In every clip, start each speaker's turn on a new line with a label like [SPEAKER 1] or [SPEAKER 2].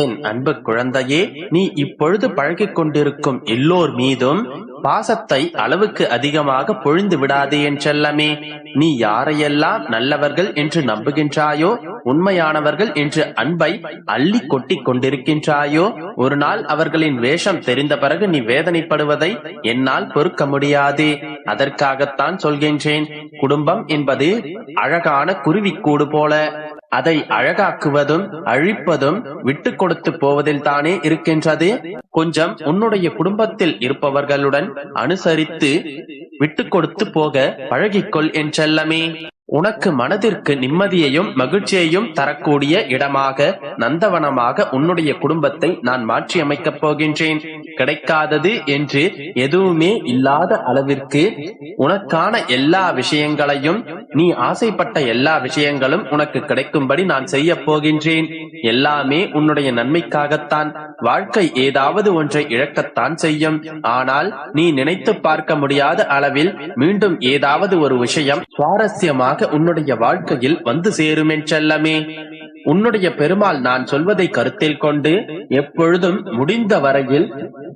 [SPEAKER 1] என் அன்பு குழந்தையே நீ இப்பொழுது பழகிக் கொண்டிருக்கும் எல்லோர் மீதும் பாசத்தை அளவுக்கு அதிகமாக பொழிந்து விடாதே என் செல்லமே. நீ யாரையெல்லாம் நல்லவர்கள் என்று நம்புகின்றாயோ உண்மையானவர்கள் என்று அன்பை அள்ளி கொட்டி கொண்டிருக்கின்றாயோ ஒரு நாள் அவர்களின் வேஷம் தெரிந்த பிறகு நீ வேதனைப்படுவதை என்னால் பொறுக்க முடியாது. அதற்காகத்தான் சொல்கின்றேன் குடும்பம் என்பது அழகான குருவிக்கூடு போல. அதை அழகாக்குவதும் அழிப்பதும் விட்டு கொடுத்து போவதில் தானே இருக்கின்றது? கொஞ்சம் உன்னுடைய குடும்பத்தில் இருப்பவர்களுடன் அனுசரித்து விட்டு கொடுத்து போக பழகிக்கொள் என் செல்லமே. உனக்கு மனதிற்கு நிம்மதியையும் மகிழ்ச்சியையும் தரக்கூடிய இடமாக நந்தவனமாக உன்னுடைய குடும்பத்தை நான் மாற்றி அமைக்கப் போகின்றேன். கிடைக்காதது என்று எதுவுமே இல்லாத அளவிற்கு உனக்கான எல்லா விஷயங்களையும் நீ ஆசைப்பட்ட எல்லா விஷயங்களும் உனக்கு கிடைக்கும்படி நான் செய்ய போகின்றேன். எல்லாமே உன்னுடைய நன்மைக்காகத்தான் வாழ்க்கை ஏதாவது ஒன்றை இழக்கத்தான் செய்யும். ஆனால் நீ நினைத்து பார்க்க முடியாத அளவில் மீண்டும் ஏதாவது ஒரு விஷயம் சுவாரஸ்யமாக உன்னுடைய வாழ்க்கையில் வந்து சேருமென்றல்லமே செல்லமே. உன்னுடைய பெருமாள் நான் சொல்வதை கருத்தில் கொண்டு எப்பொழுதும் முடிந்த வரையில்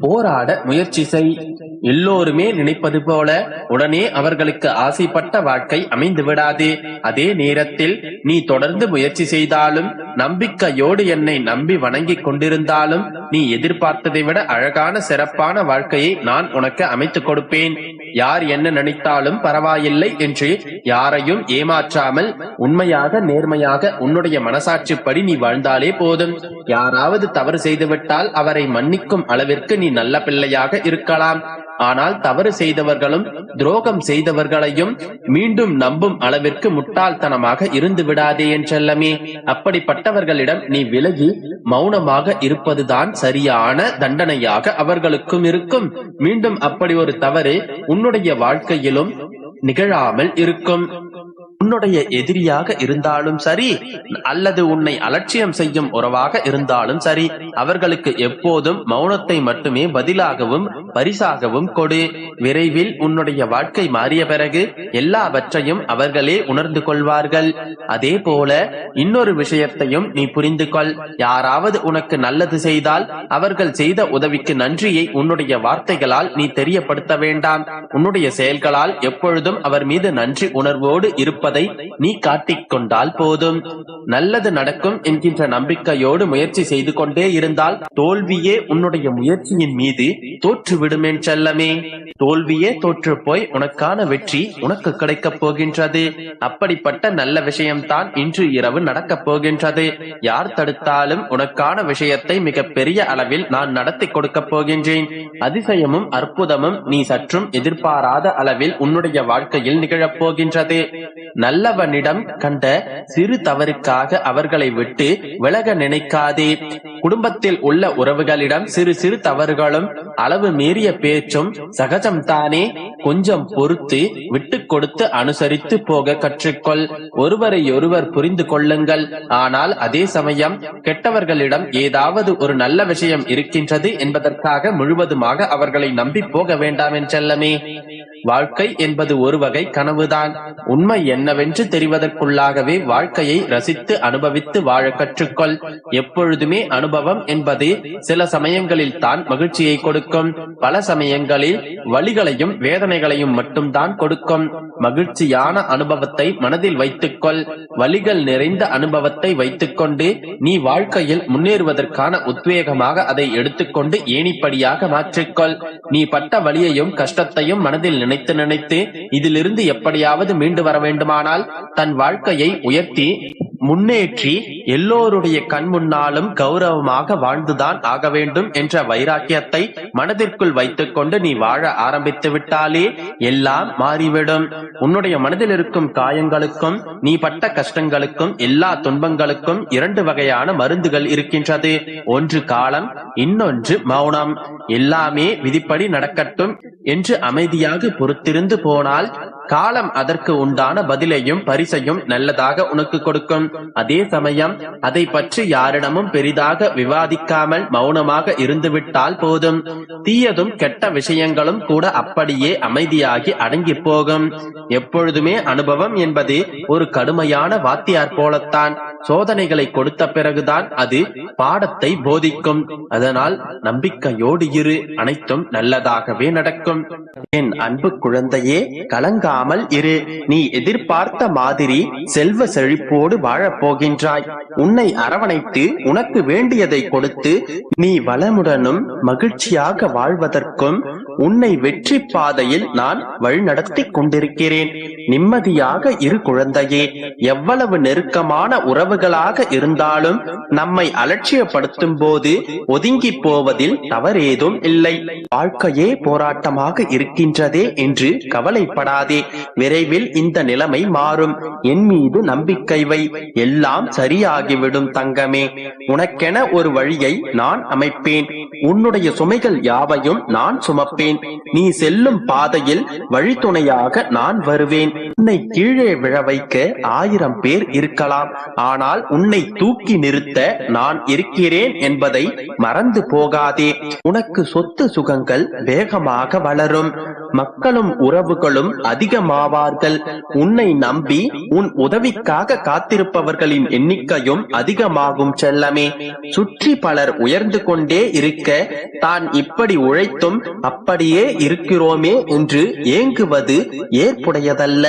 [SPEAKER 1] போராட முயற்சி செய். எல்லோருமே நினைப்பது போல உடனே அவர்களுக்கு ஆசைப்பட்ட வாழ்க்கை அமைந்து விடாது. அதே நேரத்தில் நீ தொடர்ந்து முயற்சி செய்தாலும் நம்பிக்கையோடு என்னை நம்பி வணங்கிக் கொண்டிருந்தாலும் நீ எதிர்பார்த்ததை விட அழகான சிறப்பான வாழ்க்கையை நான் உனக்கு அமைத்துக் கொடுப்பேன். யார் என்ன நினைத்தாலும் பரவாயில்லை என்று யாரையும் ஏமாற்றாமல் உண்மையாக நேர்மையாக உன்னுடைய மனசாட்சிப்படி நீ வாழ்ந்தாலே போதும். யாராவது தவறு செய்துவிட்டால் அவரை மன்னிக்கும் அளவிற்கு நீ நல்ல பிள்ளையாக இருக்கலாம். ஆனால் தவறு செய்தவர்களும் துரோகம் செய்தவர்களையும் மீண்டும் நம்பும் அளவிற்கு முட்டாள்தனமாக இருந்து விடாதே என் செல்லமே. அப்படிப்பட்டவர்களிடம் நீ விலகி மௌனமாக இருப்பதுதான் சரியான தண்டனையாக அவர்களுக்கும் இருக்கும். மீண்டும் அப்படி ஒரு தவறு உன்னுடைய வாழ்க்கையிலும் நிகழாமல் இருக்கும். உன்னுடைய எதிரியாக இருந்தாலும் சரி அல்லது உன்னை அலட்சியம் செய்யும் உறவாக இருந்தாலும் சரி அவர்களுக்கு எப்போதும் மௌனத்தை மட்டுமே பதிலாகவும் பரிசாகவும் கொடு. விரைவில் உன்னுடைய வாழ்க்கை மாறிய பிறகு எல்லாவற்றையும் அவர்களே உணர்ந்து கொள்வார்கள். அதே போல இன்னொரு விஷயத்தையும் நீ புரிந்து கொள். யாராவது உனக்கு நல்லது செய்தால் அவர்கள் செய்த உதவிக்கு நன்றியை உன்னுடைய வார்த்தைகளால் நீ தெரியப்படுத்த வேண்டாம். உன்னுடைய செயல்களால் எப்பொழுதும் அவர் மீது நன்றி உணர்வோடு இருப்பதை நீ காட்டிக் கொண்டால் போதும். நல்லது நடக்கும் என்கின்ற நம்பிக்கையோடு முயற்சி செய்து கொண்டே இருந்தால் தோல்வியே உன்னுடைய முயற்சியின் மீது தோற்றுவிடுமேன் செல்லமே. தோல்வியே தோற்று போய் உனக்கான வெற்றி உனக்கு கிடைக்கப் போகின்றது. அப்படிப்பட்ட நல்ல விஷயம்தான் இன்று இரவு நடக்கப் போகின்றது. யார் தடுத்தாலும் உனக்கான விஷயத்தை மிக பெரிய அளவில் நான் நடத்தி கொடுக்கப் போகின்றேன். அதிசயமும் அற்புதமும் நீ சற்றும் எதிர்பாராத அளவில் உன்னுடைய வாழ்க்கையில் நிகழப் போகின்றது. நல்லவனிடம் கண்ட சிறு தவறுக்காக அவர்களை விட்டு விலக நினைக்காதே. குடும்பத்தில் உள்ள உறவுகளிடம் சிறு சிறு தவறுகளும் அளவு மீறிய பேச்சும் சகஜம்தானே. கொஞ்சம் பொறுத்து விட்டு கொடுத்து அனுசரித்து போக கற்றுக்கொள். ஒருவரை ஒருவர் புரிந்து கொள்ளுங்கள். ஆனால் அதே சமயம் கெட்டவர்களிடம் ஏதாவது ஒரு நல்ல விஷயம் இருக்கின்றது என்பதற்காக முழுவதுமாக அவர்களை நம்பி போக வேண்டாம் என்றல்லமே வாழ்க்கை என்பது ஒரு வகை கனவுதான். உண்மை என்னவென்று தெரிவதற்குள்ளாகவே வாழ்க்கையை ரசித்து அனுபவித்து வாழ கற்றுக்கொள். எப்பொழுதுமே அனுபவம் என்பது சில சமயங்களில் தான் மகிழ்ச்சியை கொடுக்கும். பல சமயங்களில் வழிகளையும் வேதனைகளையும் மட்டும்தான் கொடுக்கும். மகிழ்ச்சியான அனுபவத்தை மனதில் வைத்துக்கொள். வழிகள் நிறைந்த அனுபவத்தை வைத்துக்கொண்டு நீ வாழ்க்கையில் முன்னேறுவதற்கான உத்வேகமாக அதை எடுத்துக்கொண்டு ஏணிப்படியாக மாற்றிக்கொள். நீ பட்ட வழியையும் கஷ்டத்தையும் மனதில் நினைத்து நினைத்து இதிலிருந்து எப்படியாவது மீண்டு வர வேண்டுமானால் தன் வாழ்க்கையை உயர்த்தி முன்னேற்றி எல்லோருடைய கண் முன்னாலும் கௌரவமாக வாழ்ந்துதான் ஆக வேண்டும் என்ற வைராக்கியத்தை மனதிற்குள் வைத்துக்கொண்டு நீ வாழ ஆரம்பித்து விட்டாலே எல்லாம் மாறிவிடும். உன்னுடைய மனதில் இருக்கும் காயங்களுக்கும் நீ பட்ட கஷ்டங்களுக்கும் எல்லா துன்பங்களுக்கும் இரண்டு வகையான மருந்துகள் இருக்கின்றது. ஒன்று காலம் இன்னொன்று மௌனம். எல்லாமே விதிப்படி நடக்கட்டும் என்று அமைதியாக பொறுத்திருந்து போனால் காலம் அதற்கு உண்டான பதிலையும் பரிசையும் நல்லதாக உனக்கு கொடுக்கும். அதே சமயம் அதை பற்றி யாரிடமும் பெரிதாக விவாதிக்காமல் மௌனமாக இருந்துவிட்டால் போதும். தீயதும் கெட்ட விஷயங்களும் கூட அப்படியே அமைதியாகி அடங்கி போகும். எப்பொழுதுமே அனுபவம் என்பது ஒரு கடுமையான வாத்தியார் போலத்தான். சோதனைகளை கொடுத்த பிறகுதான் அது பாடத்தை போதிக்கும். அதனால் நம்பிக்கையோடு இரு அனைத்தும் நல்லதாகவே நடக்கும். என் அன்பு குழந்தையே கலங்காமல் இரு. நீ எதிர்பார்த்த மாதிரி செல்வ செழிப்போடு வாழப் போகின்றாய். உன்னை அரவணைத்து உனக்கு வேண்டியதை கொடுத்து நீ வளமுடனும் மகிழ்ச்சியாக வாழ்வதற்கும் உன்னை வெற்றி பாதையில் நான் வழிநடத்தி கொண்டிருக்கிறேன். நிம்மதியாக இரு குழந்தையே எவ்வளவு நெருக்கமான உறவு உறவுகளாக இருந்தாலும் நம்மை அலட்சியப்படுத்தும் போது ஒதுங்கி போவதில் தவறேதும் இல்லை. வாழ்க்கையே போராட்டமாக இருக்கின்றதே என்று கவலைப்படாதே. விரைவில் இந்த நிலைமை மாறும். என் மீது நம்பிக்கை வை. எல்லாம் சரியாகிவிடும் தங்கமே. உனக்கென ஒரு வழியை நான் அமைப்பேன். உன்னுடைய சுமைகள் யாவையும் நான் சுமப்பேன். நீ செல்லும் பாதையில் வழித்துணையாக நான் வருவேன். உன்னை கீழே விழ வைக்க ஆயிரம் பேர் இருக்கலாம். ஆனால் உன்னை தூக்கி நிறுத்த நான் இருக்கிறேன் என்பதை மறந்து போகாதே. உனக்கு சொத்து சுகங்கள் வேகமாக வளரும். மக்களும் உறவுகளும் அதிகமாவார்கள். உன்னை நம்பி உன் உதவிக்காக காத்திருப்பவர்களின் எண்ணிக்கையும் அதிகமாகும் செல்லமே. சுற்றி பலர் உயர்ந்து கொண்டே இருக்க தான் இப்படி உழைத்தும் அப்படியே இருக்கிறோமே என்று ஏங்குவது ஏற்புடையதல்ல.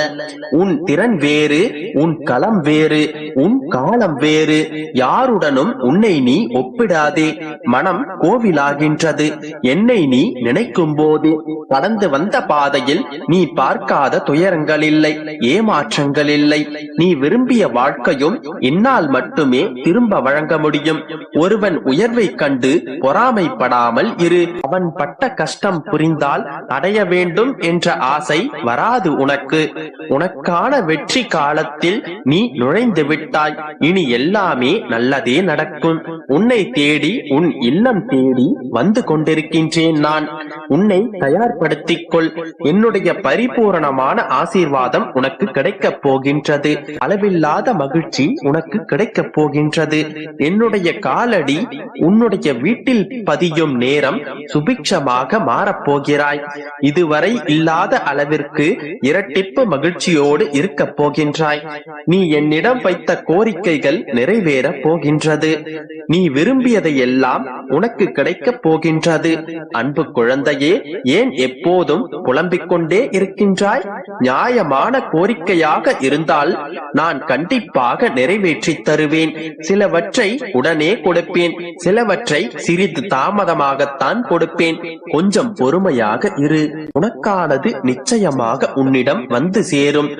[SPEAKER 1] உன் திறன் வேறு உன் களம் வேறு உன் காலம் வேறு. யாருடனும் உன்னை நீ ஒப்பிடாதே. மனம் கோவிலாகின்றது. என்னை நீ நினைக்கும் போது கடந்து வந்த பாதையில் நீ பார்க்காத துயரங்கள் இல்லை ஏமாற்றங்கள் இல்லை நீ விரும்பிய வாழ்க்கையும் என்னால் மட்டுமே திரும்ப வழங்க முடியும். ஒருவன் உயர்வை கண்டு பொறாமைப்படாமல் இரு. அவன் பட்ட கஷ்டம் புரிந்தால் அடைய வேண்டும் என்ற ஆசை வராது உனக்கு. உனக்கான வெற்றி காலத்தில் நீ நுழைந்து விட்டாய். இனி எல்லாமே நல்லதே நடக்கும். உன்னை தேடி உன் இல்லம் தேடி வந்து கொண்டிருக்கின்றேன் நான். உன்னை தயார்படுத்திக் கொள் என்னுடைய பரிபூரணமான ஆசீர்வாதம் உனக்கு கிடைக்கப் போகின்றது. அளவில்லாத மகிழ்ச்சி உனக்கு கிடைக்கப் போகின்றது. என்னுடைய காலடி உன்னுடைய வீட்டில் பதியும் நேரம் சுபிக்ஷமாக மாறப்போகிறாய் இதுவரை இல்லாத அளவிற்கு இரட்டிப்பு மகிழ்ச்சியோடு இருக்கப் போகின்றாய். நீ என்னிடம் வைத்த கோரிக்கைகள் நிறைவேறப் போகின்றது. நீ விரும்பியதை எல்லாம் உனக்கு கிடைக்கப் போகின்றது. அன்பு குழந்தையே ஏன் எப்போதும் புலம்பிக் கொண்டே இருக்கின்றாய்? நியாயமான கோரிக்கையாக இருந்தால் நான் கண்டிப்பாக நிறைவேற்றி தருவேன். சிலவற்றை உடனே கொடுப்பேன். சிலவற்றை சிறிது தாமதமாகத்தான் கொடுப்பேன். கொஞ்சம் பொறுமையாக இரு. உனக்கானது நிச்சயமாக உன்னிடம் வந்து சேரும்.